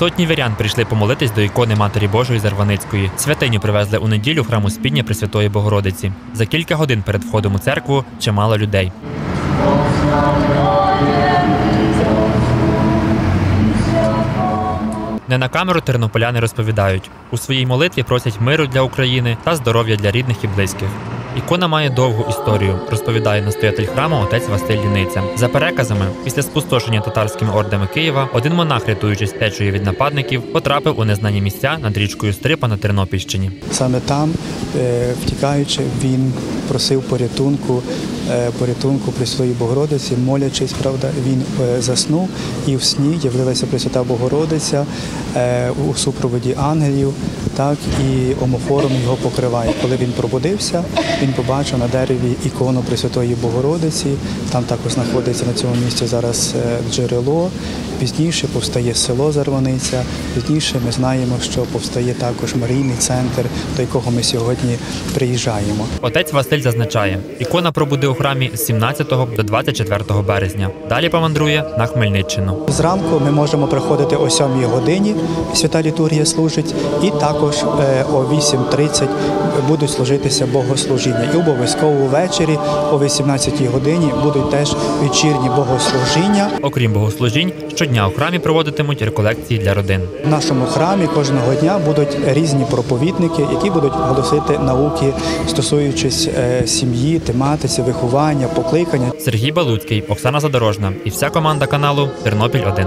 Сотні вірян прийшли помолитись до ікони Матері Божої Зарваницької. Святиню привезли у неділю храму Спідня Пресвятої Богородиці. За кілька годин перед входом у церкву чимало людей. Не на камеру тернополяни розповідають. У своїй молитві просять миру для України та здоров'я для рідних і близьких. Ікона має довгу історію, розповідає настоятель храму отець Василь Ліниця. За переказами, після спустошення татарськими ордами Києва, один монах, рятуючись течою від нападників, потрапив у незнані місця над річкою Стрипа на Тернопільщині. Саме там, е, втікаючи, він просив порятунку, е, порятунку при своїй Богородиці, молячись, правда, він е, заснув і в сні явилася Пресвята Богородиця у супроводі ангелів, так і омофором його покриває. Коли він пробудився, він побачив на дереві ікону Пресвятої Богородиці. Там також знаходиться на цьому місці зараз е, джерело. Пізніше повстає село Зарваниця. Пізніше ми знаємо, що повстає також Марійний центр, до якого ми сьогодні приїжджаємо. Отець Василь зазначає, ікона пробуде у храмі з 17 до 24 березня. Далі помандрує на Хмельниччину. Зранку ми можемо приходити о 7 годині, свята літургія служить, і також е, о 8.30 будуть служитися богослужіння. І обов'язково ввечері о 18 годині будуть теж вечірні богослужіння. Окрім богослужінь, щодня у храмі проводитимуть реколекції для родин. В нашому храмі кожного дня будуть різні проповідники, які будуть голосити науки, стосуючись е, сім'ї, тематиці, виховання, покликання. Сергій Балуцький, Оксана Задорожна і вся команда каналу Тернопіль 1